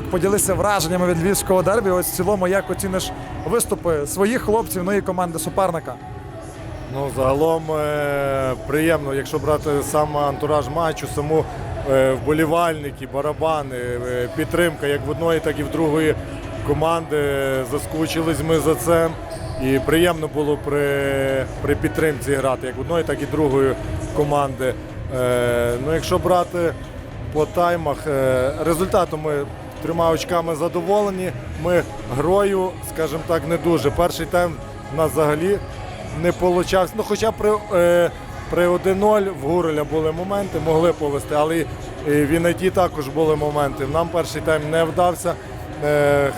поділися враженнями від львівського дербі. Ось в цілому, як оціниш виступи своїх хлопців, ну і команди суперника. Ну, загалом е, приємно, якщо брати сам антураж матчу, саму е, вболівальники, барабани, е, підтримка як в одної, так і в другої команди. Заскучились ми за це. І приємно було при, при підтримці грати як одної, так і другої команди. Е, ну, якщо брати по таймах, е, результатом ми трьома очками задоволені. Ми грою, скажімо так, не дуже. Перший тайм у нас взагалі не получався. Ну, хоча при, е, при 1-0 в Гуреля були моменти, могли повести, але і в Інайті також були моменти. Нам перший тайм не вдався. Е,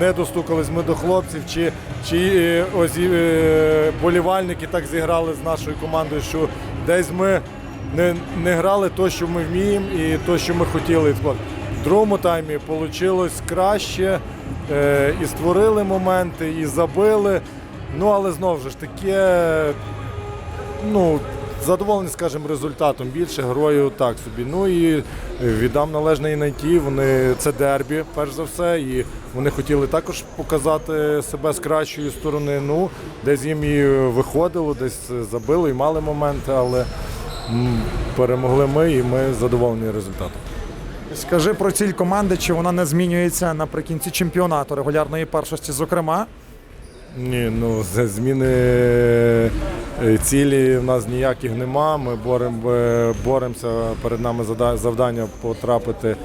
не достукались ми до хлопців, чи, чи е, ось е, болівальники так зіграли з нашою командою, що десь ми не, не грали то, що ми вміємо, і то, що ми хотіли. В другому таймі вийшло краще, е, і створили моменти, і забили. Ну, але знову ж таке, ну, задоволений, скажімо, результатом. Більше грою так собі. Ну і віддам належне і найти. Вони це дербі, перш за все. І вони хотіли також показати себе з кращої сторони. Ну, десь їм і виходило, десь забили і мали моменти, але перемогли ми і ми задоволені результатом. Скажи про ціль команди, чи вона не змінюється наприкінці чемпіонату регулярної першості, зокрема. Ні, ну зміни е, цілі в нас ніяких нема. Ми борем, е, боремося. Перед нами завдання потрапити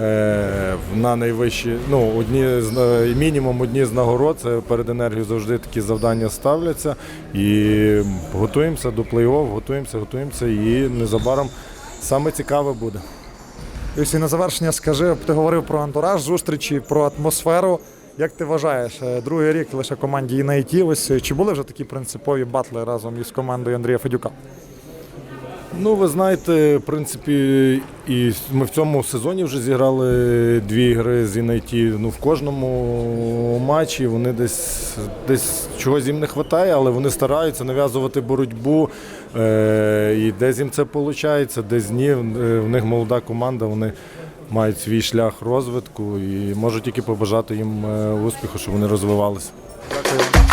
е, на найвищі. Ну, одні з мінімум одні з нагород. Це перед енергією завжди такі завдання ставляться. І готуємося до плей-офф, готуємося, готуємося. І незабаром саме цікаве буде. Ось і на завершення скажи, ти говорив про антураж зустрічі, про атмосферу. Як ти вважаєш, е, другий рік лише команді і на ось е, чи були вже такі принципові батли разом із командою Андрія Федюка? Ну, ви знаєте, в принципі, і ми в цьому сезоні вже зіграли дві гри з Інайті. Ну, в кожному матчі вони десь, десь чогось їм не вистачає, але вони стараються нав'язувати боротьбу. Е, і десь їм це виходить, десь ні. Е, В них молода команда, вони мають свій шлях розвитку і можу тільки побажати їм е, успіху, щоб вони розвивалися. Дякую.